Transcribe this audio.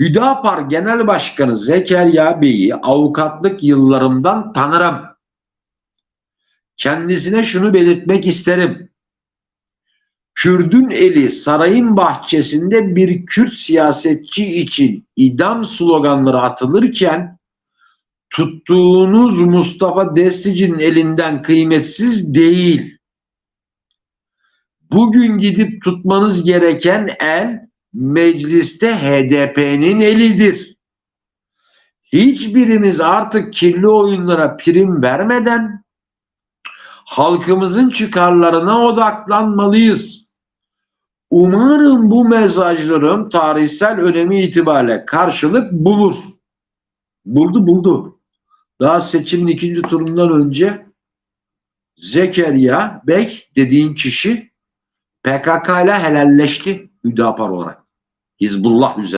Hüdapar Genel Başkanı Zekeriya Bey'i avukatlık yıllarımdan tanırım. Kendisine şunu belirtmek isterim. Kürdün eli sarayın bahçesinde bir Kürt siyasetçi için idam sloganları atılırken tuttuğunuz Mustafa Destici'nin elinden kıymetsiz değil. Bugün gidip tutmanız gereken el mecliste HDP'nin elidir. Hiçbirimiz artık kirli oyunlara prim vermeden halkımızın çıkarlarına odaklanmalıyız. Umarım bu mesajlarım tarihsel önemi itibariyle karşılık bulur. Buldu buldu. Daha seçimin ikinci turundan önce Zekeriya Bey dediğin kişi PKK ile helalleşti Hüdapar olarak. Hizbullah üzerine.